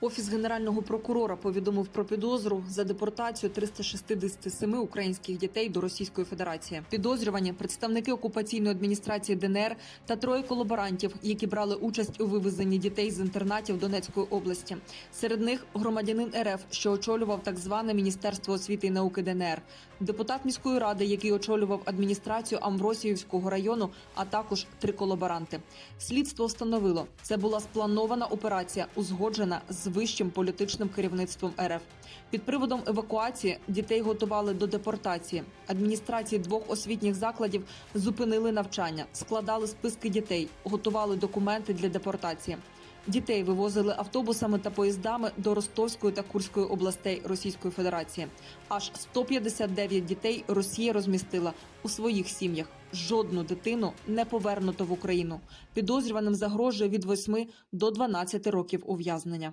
Офіс генерального прокурора повідомив про підозру за депортацію 367 українських дітей до Російської Федерації. Підозрювані представники окупаційної адміністрації ДНР та троє колаборантів, які брали участь у вивезенні дітей з інтернатів Донецької області. Серед них громадянин РФ, що очолював так зване Міністерство освіти і науки ДНР, депутат міської ради, який очолював адміністрацію Амвросіївського району, а також три колаборанти. Слідство встановило, це була спланована операція, узгоджена з вищим політичним керівництвом РФ. Під приводом евакуації дітей готували до депортації. Адміністрації двох освітніх закладів зупинили навчання, складали списки дітей, готували документи для депортації. Дітей вивозили автобусами та поїздами до Ростовської та Курської областей Російської Федерації. Аж 159 дітей Росія розмістила у своїх сім'ях. Жодну дитину не повернуто в Україну. Підозрюваним загрожує від 8 до 12 років ув'язнення.